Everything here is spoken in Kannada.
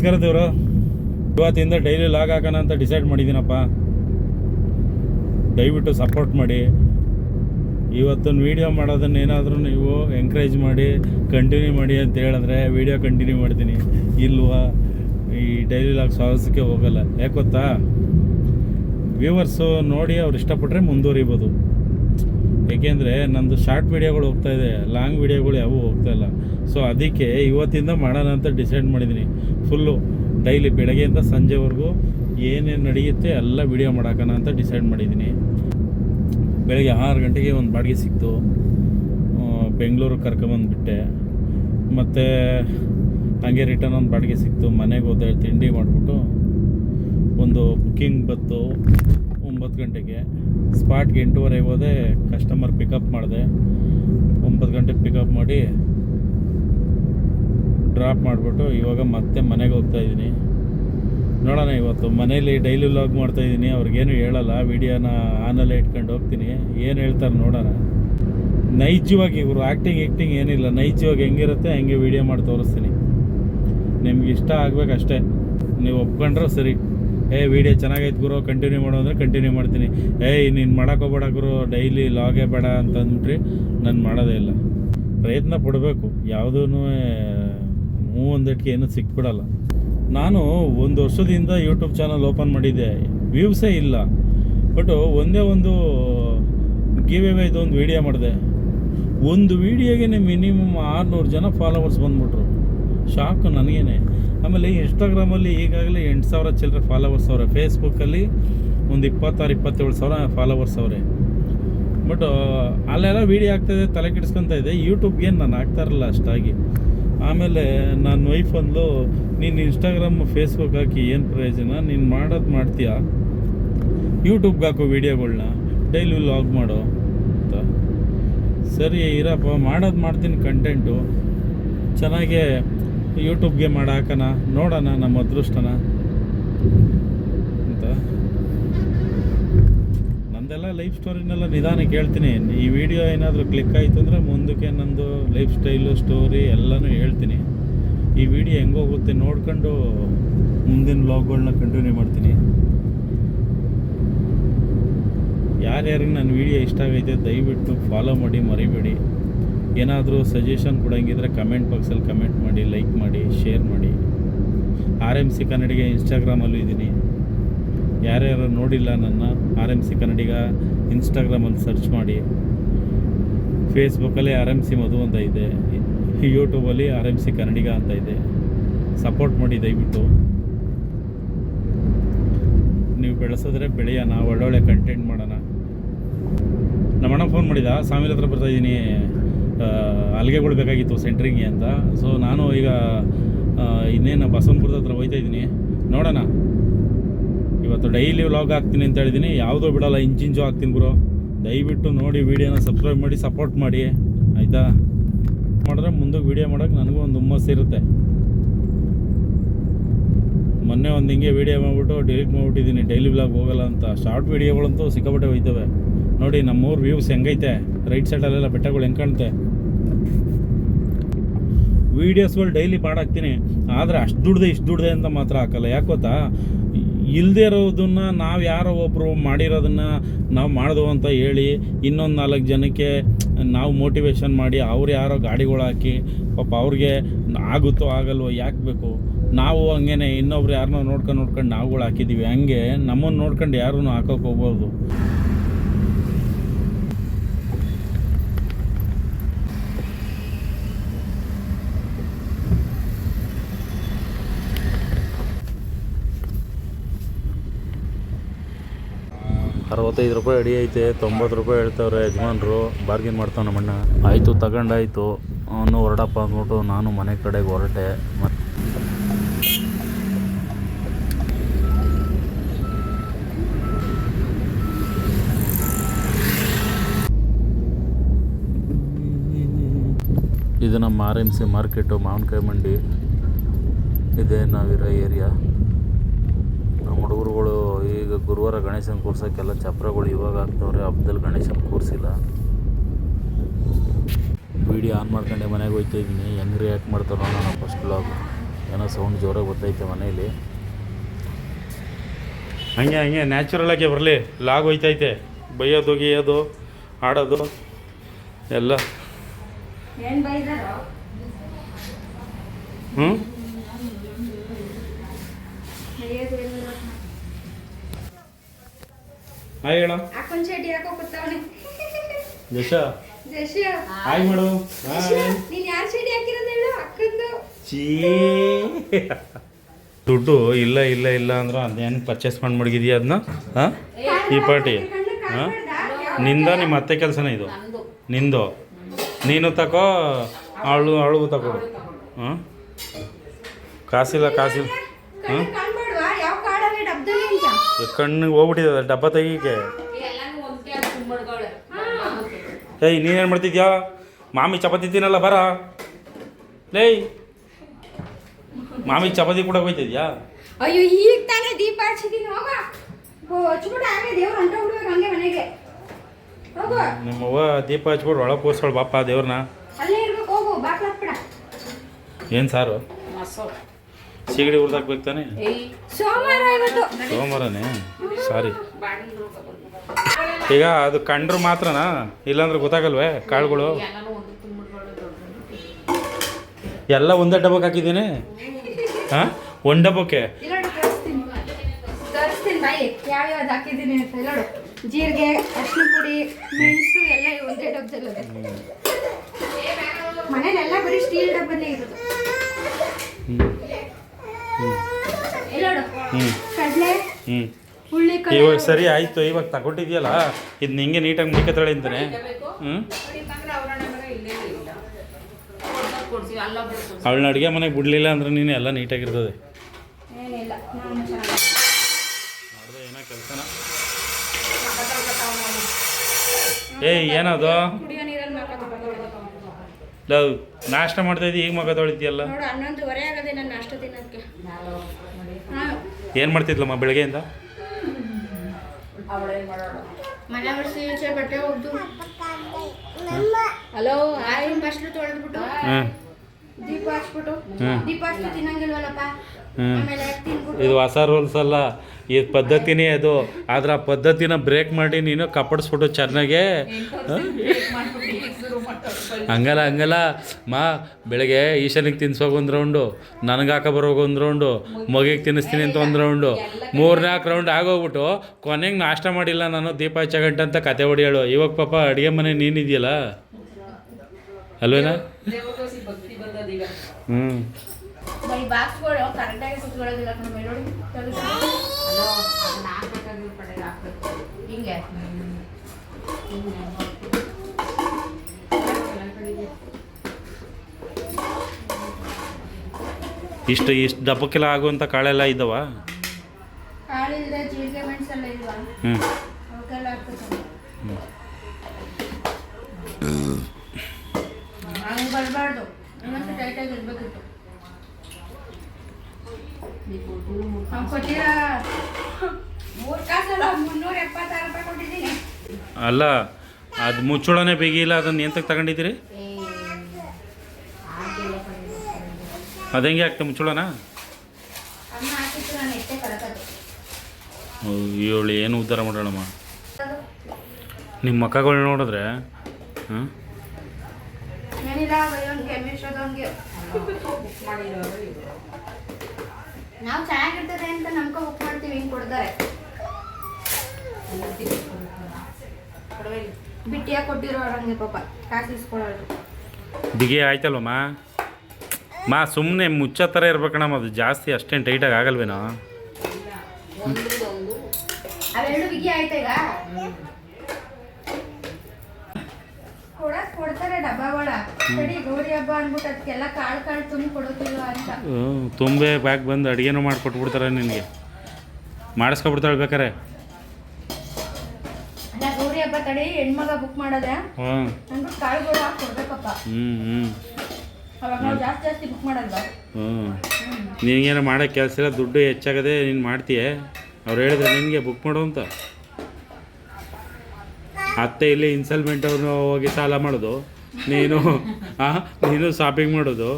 ನಮಸ್ಕಾರ ದೇವರು ಇವತ್ತಿಂದ ಡೈಲಿ ಲಾಗ್ ಹಾಕೋಣ ಅಂತ ಡಿಸೈಡ್ ಮಾಡಿದ್ದೀನಪ್ಪ. ದಯವಿಟ್ಟು ಸಪೋರ್ಟ್ ಮಾಡಿ. ಇವತ್ತೊಂದು ವೀಡಿಯೋ ಮಾಡೋದನ್ನ ಏನಾದರೂ ನೀವು ಎಂಕರೇಜ್ ಮಾಡಿ ಕಂಟಿನ್ಯೂ ಮಾಡಿ ಅಂತ ಹೇಳಿದ್ರೆ ವೀಡಿಯೋ ಕಂಟಿನ್ಯೂ ಮಾಡ್ತೀನಿ. ಇಲ್ವಾ? ಈ ಡೈಲಿ ಲಾಗ್ ಸಾಹಸಕ್ಕೆ ಹೋಗಲ್ಲ. ಯಾಕೆ ಗೊತ್ತಾ? ವ್ಯೂವರ್ಸು ನೋಡಿ ಅವ್ರು ಇಷ್ಟಪಟ್ಟರೆ ಮುಂದುವರಿಬೋದು. ಏಕೆಂದರೆ ನಂದು ಶಾರ್ಟ್ ವೀಡಿಯೋಗಳು ಹೋಗ್ತಾ ಇದೆ. ಲಾಂಗ್ ವೀಡಿಯೋಗಳು ಯಾವೂ ಹೋಗ್ತಾ ಇಲ್ಲ. ಸೊ ಅದಕ್ಕೆ ಇವತ್ತಿಂದ ಮಾಡೋಣ ಅಂತ ಡಿಸೈಡ್ ಮಾಡಿದ್ದೀನಿ. ಫುಲ್ಲು ಡೈಲಿ ಬೆಳಗ್ಗೆಯಿಂದ ಸಂಜೆವರೆಗೂ ಏನೇನು ನಡೆಯುತ್ತೆ ಎಲ್ಲ ವಿಡಿಯೋ ಮಾಡಾಕೋಣ ಅಂತ ಡಿಸೈಡ್ ಮಾಡಿದ್ದೀನಿ. ಬೆಳಗ್ಗೆ ಆರು ಗಂಟೆಗೆ ಒಂದು ಬಾಡಿಗೆ ಸಿಕ್ತು. ಬೆಂಗಳೂರಿಗೆ ಕರ್ಕೊಂಬಂದುಬಿಟ್ಟೆ. ಮತ್ತು ಹಂಗೆ ರಿಟರ್ನ್ ಒಂದು ಬಾಡಿಗೆ ಸಿಕ್ತು. ಮನೆಗೆ ಹೋದೆ, ತಿಂಡಿ ಮಾಡಿಬಿಟ್ಟು ಒಂದು ಬುಕ್ಕಿಂಗ್ ಬತ್ತು ಒಂಬತ್ತು ಗಂಟೆಗೆ. ಸ್ಪಾಟ್ಗೆ ಎಂಟೂವರೆಗೆ ಹೋದೆ ಕಸ್ಟಮರ್ ಪಿಕಪ್ ಮಾಡಿದೆ. ಒಂಬತ್ತು ಗಂಟೆಗೆ ಪಿಕಪ್ ಮಾಡಿ ಡ್ರಾಪ್ ಮಾಡಿಬಿಟ್ಟು ಇವಾಗ ಮತ್ತೆ ಮನೆಗೆ ಹೋಗ್ತಾ ಇದ್ದೀನಿ. ನೋಡೋಣ ಇವತ್ತು. ಮನೇಲಿ ಡೈಲಿ ವ್ಲಾಗ್ ಮಾಡ್ತಾ ಇದ್ದೀನಿ. ಅವ್ರಿಗೇನು ಹೇಳಲ್ಲ. ವೀಡಿಯೋನ ಆನಲ್ಲೇ ಇಟ್ಕೊಂಡು ಹೋಗ್ತೀನಿ. ಏನು ಹೇಳ್ತಾರೆ ನೋಡೋಣ. ನೈಜವಾಗಿ ಇವರು ಆ್ಯಕ್ಟಿಂಗ್ ಆ್ಯಕ್ಟಿಂಗ್ ಏನಿಲ್ಲ. ನೈಜವಾಗಿ ಹೆಂಗಿರುತ್ತೆ ಹಂಗೆ ವೀಡಿಯೋ ಮಾಡಿ ತೋರಿಸ್ತೀನಿ. ನಿಮ್ಗೆ ಇಷ್ಟ ಆಗಬೇಕಷ್ಟೇ. ನೀವು ಒಪ್ಕೊಂಡ್ರೆ ಸರಿ. ಏ ವೀಡಿಯೋ ಚೆನ್ನಾಗೈತೆ ಗುರು. ಕಂಟಿನ್ಯೂ ಮಾಡೋ ಕಂಟಿನ್ಯೂ ಮಾಡ್ತೀನಿ. ಏ, ನೀನು ಮಾಡೋಕೋಬೇಡ ಗುರು. ಡೈಲಿ ಲಾಗೇ ಬೇಡ ಅಂತ ಅಂದ್ಬಿಟ್ರಿ ನಾನು ಮಾಡೋದೇ ಇಲ್ಲ. ಪ್ರಯತ್ನ ಪಡಬೇಕು. ಯಾವುದೂ ಹ್ಞೂ ಒಂದಕ್ಕೆ ಏನೂ ಸಿಕ್ಬಿಡಲ್ಲ. ನಾನು ಒಂದು ವರ್ಷದಿಂದ ಯೂಟ್ಯೂಬ್ ಚಾನಲ್ ಓಪನ್ ಮಾಡಿದ್ದೆ. ವ್ಯೂಸೇ ಇಲ್ಲ. ಬಟ್ ಒಂದೇ ಒಂದು ಗಿವ್ ಇದು ಇದೊಂದು ವೀಡಿಯೋ ಮಾಡಿದೆ. ಒಂದು ವೀಡಿಯೋಗೆ ಮಿನಿಮಮ್ ಆರುನೂರು ಜನ ಫಾಲೋವರ್ಸ್ ಬಂದ್ಬಿಟ್ರು. ಶಾಕ್ ನನಗೇನೆ. ಆಮೇಲೆ ಇನ್ಸ್ಟಾಗ್ರಾಮಲ್ಲಿ ಈಗಾಗಲೇ ಎಂಟು ಸಾವಿರ ಚಿಲ್ಲರೆ ಫಾಲೋವರ್ಸ್ ಅವರೆ. ಫೇಸ್ಬುಕ್ಕಲ್ಲಿ ಒಂದು ಇಪ್ಪತ್ತಾರು, ಇಪ್ಪತ್ತೇಳು ಸಾವಿರ ಫಾಲೋವರ್ಸ್ ಅವರೆ. ಬಟ್ ಅಲ್ಲೆಲ್ಲ ವೀಡಿಯೋ ಆಗ್ತಾಯಿದೆ ತಲೆ ಕೆಡಿಸ್ಕೊತಾ ಇದೆ. ಯೂಟ್ಯೂಬ್ಗೆ ನಾನು ಆಗ್ತಾ ಇರಲ್ಲ ಅಷ್ಟಾಗಿ. ಆಮೇಲೆ ನನ್ನ ವೈಫ್ ಅಂದ್ಲು, ನೀನು ಇನ್ಸ್ಟಾಗ್ರಾಮ್ ಫೇಸ್ಬುಕ್ ಹಾಕಿ ಏನು ಪ್ರಯೋಜನ? ನೀನು ಮಾಡೋದು ಮಾಡ್ತೀಯಾ? ಯೂಟ್ಯೂಬ್ಗೆ ಹಾಕೋ ವೀಡಿಯೋಗಳ್ನ ಡೈಲಿ ವ್ಲಾಗ್ ಮಾಡು? ಅಂತ. ಸರಿ, ಇರಪ್ಪ, ಮಾಡೋದು ಮಾಡ್ತೀನಿ ಕಂಟೆಂಟು ಚೆನ್ನಾಗೆ ಯೂಟ್ಯೂಬ್ಗೆ ಮಾಡಿ ಹಾಕೋಣ. ನೋಡೋಣ, ನಮ್ಮ ಅದೃಷ್ಟನ. ಅಂತ. ಲೈಫ್ ಸ್ಟೋರಿನೆಲ್ಲ ನಿಧಾನಕ್ಕೆ ಹೇಳ್ತೀನಿ ಈ ವಿಡಿಯೋ ಏನಾದರೂ ಕ್ಲಿಕ್ ಆಯಿತು ಅಂದರೆ ಮುಂದಕ್ಕೆ ನಂದು ಲೈಫ್ ಸ್ಟೈಲು ಸ್ಟೋರಿ ಎಲ್ಲನೂ ಹೇಳ್ತೀನಿ. ಈ ವಿಡಿಯೋ ಹೆಂಗೋಗುತ್ತೆ ನೋಡ್ಕೊಂಡು ಮುಂದಿನ ವ್ಲಾಗ್ಗಳನ್ನ ಕಂಟಿನ್ಯೂ ಮಾಡ್ತೀನಿ. ಯಾರ್ಯಾರಿಗೆ ನನ್ನ ವಿಡಿಯೋ ಇಷ್ಟ ಆಗೈತೆ ದಯವಿಟ್ಟು ಫಾಲೋ ಮಾಡಿ, ಮರಿಬೇಡಿ. ಏನಾದರೂ ಸಜೆಷನ್ ಕೊಡೋಂಗಿದ್ರೆ ಕಮೆಂಟ್ ಬಾಕ್ಸಲ್ಲಿ ಕಮೆಂಟ್ ಮಾಡಿ ಲೈಕ್ ಮಾಡಿ ಶೇರ್ ಮಾಡಿ. ಆರ್ ಎಂ ಸಿ ಕನ್ನಡಿಗೆ ಇನ್ಸ್ಟಾಗ್ರಾಮಲ್ಲೂ ಇದ್ದೀನಿ ಯಾರ್ಯಾರು ನೋಡಿಲ್ಲ ನನ್ನ ಆರ್ ಎಂ ಸಿ ಕನ್ನಡಿಗ ಇನ್ಸ್ಟಾಗ್ರಾಮಲ್ಲಿ ಸರ್ಚ್ ಮಾಡಿ, ಫೇಸ್ಬುಕ್ಕಲ್ಲಿ ಆರ್ ಎಂ ಸಿ ಮಧು ಅಂತ ಇದೆ, ಯೂಟ್ಯೂಬಲ್ಲಿ ಆರ್ ಎಂ ಸಿ ಕನ್ನಡಿಗ ಅಂತ ಇದೆ, ಸಪೋರ್ಟ್ ಮಾಡಿ ದಯವಿಟ್ಟು. ನೀವು ಬೆಳೆಸಿದ್ರೆ ಬೆಳೆಯೋಣ ಒಳ್ಳೊಳ್ಳೆ ಕಂಟೆಂಟ್ ಮಾಡೋಣ. ನಮ್ಮ ಅಣ್ಣ ಫೋನ್ ಮಾಡಿದ ಸಾಮಿಲ್ ಹತ್ರ ಬರ್ತಾ ಇದ್ದೀನಿ ಅಲ್ಲಿಗೆಗಳು ಬೇಕಾಗಿತ್ತು ಸೆಂಟ್ರಿಂಗ್ಗೆ ಅಂತ. ಸೊ ನಾನು ಈಗ ಇನ್ನೇನು ಬಸವನಪುರದ ಹತ್ರ ಹೋಯ್ತಾ ಇದ್ದೀನಿ. ನೋಡೋಣ. ಇವತ್ತು ಡೈಲಿ ವ್ಲಾಗ್ ಹಾಕ್ತೀನಿ ಅಂತ ಹೇಳಿದ್ದೀನಿ ಯಾವುದೋ ಬಿಡಲ್ಲ, ಇಂಚಿಂಚು ಹಾಕ್ತೀನಿ ಬ್ರೋ ದಯವಿಟ್ಟು ನೋಡಿ ವೀಡಿಯೋನ ಸಬ್ಸ್ಕ್ರೈಬ್ ಮಾಡಿ ಸಪೋರ್ಟ್ ಮಾಡಿ. ಆಯಿತಾ? ಮಾಡಿದ್ರೆ ಮುಂದಕ್ಕೆ ವೀಡಿಯೋ ಮಾಡೋಕೆ ನನಗೂ ಒಂದು ಹುಮ್ಮಸ್ಸು ಇರುತ್ತೆ. ಮೊನ್ನೆ ಒಂದು ಹಿಂಗೆ ವೀಡಿಯೋ ಮಾಡಿಬಿಟ್ಟು ಡಿಲೀಟ್ ಮಾಡಿಬಿಟ್ಟಿದ್ದೀನಿ ಡೈಲಿ ವ್ಲಾಗ್ ಹೋಗಲ್ಲ ಅಂತ. ಶಾರ್ಟ್ ವೀಡಿಯೋಗಳಂತೂ ಸಿಕ್ಕಾಪಟ್ಟೆ ಹೋಯ್ತವೆ. ನೋಡಿ, ನಮ್ಮೂರು ವ್ಯೂಸ್ ಹೆಂಗೈತೆ? ರೈಟ್ ಸೈಡಲ್ಲೆಲ್ಲ ಬೆಟ್ಟಗಳು ಹೆಂಗೆ ಕಾಣುತ್ತೆ ವೀಡಿಯೋಸ್ಗಳು ಡೈಲಿ ಮಾಡಾಕ್ತೀನಿ ಆದರೆ ಅಷ್ಟು ದುಡ್ದೆ, ಇಷ್ಟು ದುಡ್ದೆ ಅಂತ ಮಾತ್ರ ಹಾಕಲ್ಲ. ಯಾಕೆ ಗೊತ್ತಾ? ಇಲ್ಲದೇ ಇರೋದನ್ನ ನಾವು ಯಾರೋ ಒಬ್ಬರು ಮಾಡಿರೋದನ್ನ ನಾವು ಮಾಡಿದ್ವು ಅಂತ ಹೇಳಿ ಇನ್ನೊಂದು ನಾಲ್ಕು ಜನಕ್ಕೆ ನಾವು ಮೋಟಿವೇಶನ್ ಮಾಡಿ ಅವ್ರು ಯಾರೋ ಗಾಡಿಗಳು ಹಾಕಿ ಪಾಪ ಅವ್ರಿಗೆ ಆಗುತ್ತೋ ಆಗಲ್ವೋ ಯಾಕೆ ಬೇಕು? ನಾವು ಹಂಗೇನೆ ಇನ್ನೊಬ್ರು ಯಾರನ್ನೋ ನೋಡ್ಕೊಂಡು ನೋಡ್ಕೊಂಡು ನಾವುಗಳು ಹಾಕಿದ್ದೀವಿ ಹಂಗೆ ನಮ್ಮನ್ನು ನೋಡ್ಕೊಂಡು ಯಾರೂ ಹಾಕೋಕೆ ಹೋಗ್ಬೋದು ಅರವತ್ತೈದು ರೂಪಾಯಿ ಅಡಿ ಐತೆ, ತೊಂಬತ್ತು ರೂಪಾಯಿ ಹೇಳ್ತಾವ್ರೆ ಯಜಮಾನ್ರು ಬಾರ್ಗಿನ್ ಮಾಡ್ತಾವ ನಮ್ಮಣ್ಣ. ಆಯಿತು, ತಗೊಂಡಾಯ್ತು. ಅವನು ಹೊರಡಪ್ಪ ಅಂದ್ಬಿಟ್ಟು ನಾನು ಮನೆ ಕಡೆಗೆ ಹೊರಟೆ. ಇದು ನಮ್ಮ ಆರ್ ಎಂ ಸಿ ಮಾರ್ಕೆಟು ಮಾವಿನಕಾಯಿ ಮಂಡಿ. ಇದೆ ನಾವಿರೋ ಏರಿಯಾ ಗುರುವಾರ ಗಣೇಶನ ಕೂರ್ಸೋಕ್ಕೆಲ್ಲ ಚಪ್ರಗಳು ಇವಾಗ ಹಾಕ್ತವ್ರೆ ಹಬ್ಬದಲ್ಲಿ ಗಣೇಶನ ಕೂರಿಸಿಲ್ಲ. ವೀಡಿಯೋ ಆನ್ ಮಾಡ್ಕೊಂಡೆ ಮನೆಗೆ ಹೋಗ್ತಾ ಇದ್ದೀನಿ ಹೆಂಗೆ ರಿಯಾಕ್ಟ್ ಮಾಡ್ತಾರೋ ನಾನು ಫಸ್ಟ್ ಬ್ಲಾಗ್ ಏನೋ ಸೌಂಡ್ ಜೋರಾಗಿ ಗೊತ್ತೈತೆ ಮನೇಲಿ. ಹಂಗೆ ಹಂಗೆ ನ್ಯಾಚುರಲ್ ಆಗಿ ಬರಲಿ. ಲಾಗ್ ಹೋಯ್ತೈತೆ. ಬೈಯೋದು ಗೀಯೋದು ಆಡೋದು ಎಲ್ಲ. ಹ್ಞೂ ಹಾಯ್ ಹೇಳ. ಅಕ್ಕನ್ ಚೇಟಿ ಹಾಕೋ ಕೂತವನೆ. ಯಶ ಜಶ. ಹಾಯ್ ಮಾಡು. ನೀನ್ ಯಾರ್ ಚೇಟಿ ಹಾಕಿರೋದು ಹೇಳು ಅಕ್ಕಂದು? ಚೀ ದುಡ್ಡು ಇಲ್ಲ ಇಲ್ಲ ಇಲ್ಲ ಅಂದ್ರೆ ಅದೇನು ಪರ್ಚೇಸ್ ಮಾಡಿ ಮುಡಗಿದೀಯ ಅದನ್ನ ಹಾಂ? ಈ ಪಾರ್ಟಿ. ಹಾಂ? ನಿಂದ ನಿಮ್ಮ ಅತ್ತೆ ಕೆಲಸನೇ ಇದು? ನಿಂದು. ನೀನು ತಕೋ ಅಳು ಅಳು ತಗೋ ಹಾಂ? ಕಾಸಿಲ್ಲ ಕಾಸಿಲ್ಲ. ಹಾಂ ಕಾಣ್ಬೇಡ್ವಾ ಯಾವ ಕಾಡಲ್ಲಿ ಡಬ್ದಲ್ಲಿ ಅಂತ ಕಣ್ಣಿಗೆ ಹೋಗ್ಬಿಟ್ಟಿದೆ ಡಬ್ಬ ತೆಗೀಕೆ. ಏಯ್ ನೀನೇನು ಮಾಡ್ತಿದ್ಯಾ? ಮಾಮಿ ಚಪಾತಿ ತಿನ್ನಲ್ಲ ಬರ. ಲೇಯ್. ಮಾಮಿ ಚಪಾತಿ ಕೂಡ ಹೋಯ್ತಿದ್ಯಾ? ಅಯ್ಯೋ ಈಗ ತಾನೇ ದೀಪ ಹಚ್ಚಿದ್ದೀನಿ ಹೋಗ. ದೇವ್ರು ಮನೆಗೆ. ನಿಮ್ಮವ್ವ ದೀಪ ಹಚ್ಬಿಟ್ಟು ಒಳಗೆ ಕೂರ್ಸೋಳು ಬಾಪ ದೇವ್ರನ್ನ ಅಲ್ಲೇ ಇರ್ಬೇಕು ಹೋಗು ಬಾಕ್ಲ ಹಾಕ್ಬಿಡ ಏನು ಸಾರು? ಸೀಗಡಿ ಹುರಿದಾಕ್ಬೇಕು ತಾನೆ? ಸೋಮವಾರ ಇವತ್ತು. ಸೋಮವಾರನೇ? ಸಾರಿ. ಈಗ ಅದು ಕಂಡ್ರು ಮಾತ್ರನಾ? ಇಲ್ಲಾಂದ್ರೆ ಗೊತ್ತಾಗಲ್ವೇ ಕಾಳುಗಳು? ಎಲ್ಲ ಒಂದೇ ಡಬ್ಬಕ್ಕೆ ಹಾಕಿದ್ದೀನಿ? ಹಾಂ? ಒಂದು ಡಬ್ಬಕ್ಕೆ? ಜೀರಿಗೆ ಅರಿಶಿನ ಪುಡಿ ಮೆಣಸು ಎಲ್ಲ ಒಂದೇ ಡಬ್ಬದಲ್ಲಿ ಮನೇಲೆಲ್ಲ ಬರೀ ಸ್ಟೀಲ್ ಡಬ್ಬನೇ ಇರೋದು. ಹ್ಞೂ ಇವಾಗ ಸರಿ ಆಯಿತು ಇವಾಗ ತಗೊಂಡಿದ್ಯಲ್ಲ? ಇದು ನಿಂಗೆ ನೀಟಾಗಿ ಮುಡಿಕತ್ತಾಳೆ ಅಂತಾನೆ. ಹ್ಞೂ ಅವಳನ್ನ ಅಡುಗೆ ಮನೆಗೆ ಬಿಡಲಿಲ್ಲ ಅಂದ್ರೆ ನೀನು ಎಲ್ಲ ನೀಟಾಗಿರ್ತದೆ. ಮಾಡಿದೆ ಏನೋ ಕೆಲಸನ. ಏಯ್ ಏನದು? ಲವ್ ನಾಷ್ಟ ಮಾಡ್ತಾ ಇದ್ದೀವಿ ಈಗ ಮಗ ತೊಳಿತೀಯಲ್ಲ? ನೋಡು ಹನ್ನೊಂದುವರೆ ಆಗದೆ ನನ್ನ ನಾಷ್ಟ ತಿನ್ನೋದಕ್ಕೆ ಏನು ಮಾಡ್ತಿದ್ಲಮ್ಮ ಬೆಳಗ್ಗೆಯಿಂದ? ಮನೆ ಒರೆಸಿ ಈಚೆ ಬಟ್ಟೆ ಒಗ್ದು. ಹಲೋ ಆಯಿ ಬಸ್ಲು ತೊಳೆದ್ಬಿಟ್ಟು. ಹ್ಞೂ ದೀಪ ಹಚ್ಬಿಟ್ಟು. ಹ್ಮ್. ದೀಪ ಹಚ್ಚು ತಿನ್ನಂಗಿಲ್ವಲ್ಲಪ್ಪ? ಹ್ಮ್. ಆಮೇಲೆ ತಿನ್ಬಿಟ್ಟು. ಇದು ಹೊಸ ರೂಲ್ಸ್ ಅಲ್ಲ. ಈ ಪದ್ಧತಿನೇ ಅದು. ಆದ್ರೆ ಆ ಪದ್ಧತಿನ ಬ್ರೇಕ್ ಮಾಡಿ ನೀನು ಕಪ್ಪಡಿಸ್ಬಿಟ್ಟು ಚೆನ್ನಾಗೆ. ಹಂಗಲ್ಲ ಹಂಗಲ್ಲ. ಮಾ ಬೆಳಗ್ಗೆ ಈಶಾನಿಗೆ ತಿನ್ಸೋಗಿ ಒಂದು ರೌಂಡು ನನಗೆ ಹಾಕ ಬರೋಗಿ ಒಂದು ರೌಂಡು ಮಗಿಗೆ ತಿನ್ನಿಸ್ತೀನಿ ಅಂತ ಒಂದು ರೌಂಡು ಮೂರ್ನಾಲ್ಕು ರೌಂಡ್ ಆಗೋಗ್ಬಿಟ್ಟು ಕೊನೆಗೆ ನಾಷ್ಟ ಮಾಡಿಲ್ಲ ನಾನು ದೀಪ ಹಚ್ಚ ಗಂಟೆ ಅಂತ ಕತೆ ಹೊಡಿಯೋಳು. ಇವಾಗ ಪಾಪ ಅಡುಗೆ ಮನೆ ನೀನಿದೆಯಲ್ಲ ಅಲ್ವೇನಾ? ಹ್ಞೂ ಹಿಂಗೆ. ಇಷ್ಟು ಇಷ್ಟು ದಪ್ಪಕ್ಕೆಲ್ಲ ಆಗುವಂಥ ಕಾಳೆಲ್ಲ ಇದ್ದಾವ ಹ್ಞೂ ಅಲ್ಲ ಅದು ಮುಚ್ಚೋಳನೆ ಬಿಗಿಲ್ಲ ಅದನ್ನು ಎಂತಕ್ಕೆ ತಗೊಂಡಿದ್ದೀರಿ? ಅದು ಹೆಂಗೆ ಆಗ್ತದೆ ಎಷ್ಟೇ ಇವಳು ಏನು ಉದ್ಧಾರ ಮಾಡೋಣಮ್ಮ? ನಿಮ್ಮ ಮಕ್ಕಗಳು ನೋಡಿದ್ರೆ ಹಾಂ? ಏನಿಲ್ಲ ಬೈಯೋನ್ಗೆ ಮೆಷೋದವನ್ಗೆ ನಾವು ಚೆನ್ನಾಗಿರ್ತದೆ ಅಂತ ನಮ್ಕ ಬುಕ್ ಮಾಡ್ತೀವಿ ಹಿಂಗೆ ಕೊಡ್ತಾರೆ. ಬಿಟ್ಟಿಯಾಗಿ ಕೊಟ್ಟಿರೋ ಹಂಗೆ ಪಾಪ ಕಾಸು ಇಸ್ಕೊಳ್ಳೋರು. ಬಿಗಿ ಆಯ್ತಲ್ವಮ್ಮ? ಮಾ ಸುಮ್ಮನೆ ಮುಚ್ಚೋ ಥರ ಇರ್ಬೇಕಣಮ್ಮ ಅದು ಜಾಸ್ತಿ ಅಷ್ಟೇನು ಟೈಟಾಗಿ ಆಗಲ್ವೇನೋ? ತುಂಬಿ ಬ್ಯಾಗ್ ಬಂದು ಅಡುಗೆನೂ ಮಾಡಿಕೊಟ್ಬಿಡ್ತಾರೆ ನಿನಗೆ. ಮಾಡಿಸ್ಕೊಬಿಡ್ತಾಳೆ ಬೇಕಾರೆ. ಹಬ್ಬ ತಡಿ ಹೆಣ್ಮಗ ಬುಕ್ ಮಾಡೋದೆ. ಹ್ಞೂ ಹ್ಞೂ ಅವಾಗ ನಾವು ಜಾಸ್ತಿ ಜಾಸ್ತಿ ಬುಕ್ ಮಾಡಲ್ವಾ? ಹ್ಞೂ ನಿನಗೇನೋ ಮಾಡೋಕ್ಕೆ ಕೆಲಸ ಇಲ್ಲ ದುಡ್ಡು ಹೆಚ್ಚಾಗದೆ ನೀನು ಮಾಡ್ತೀಯ? ಅವ್ರು ಹೇಳಿದ್ರೆ ನಿನಗೆ ಬುಕ್ ಮಾಡು ಅಂತ. ಅತ್ತೆ ಇಲ್ಲಿ ಇನ್ಸ್ಟಾಲ್ಮೆಂಟ್ ಅವ್ರನ್ನ ಹೋಗಿ ಸಾಲ ಮಾಡೋದು. ನೀನು ಹಾಂ ನೀನು ಶಾಪಿಂಗ್ ಮಾಡೋದು.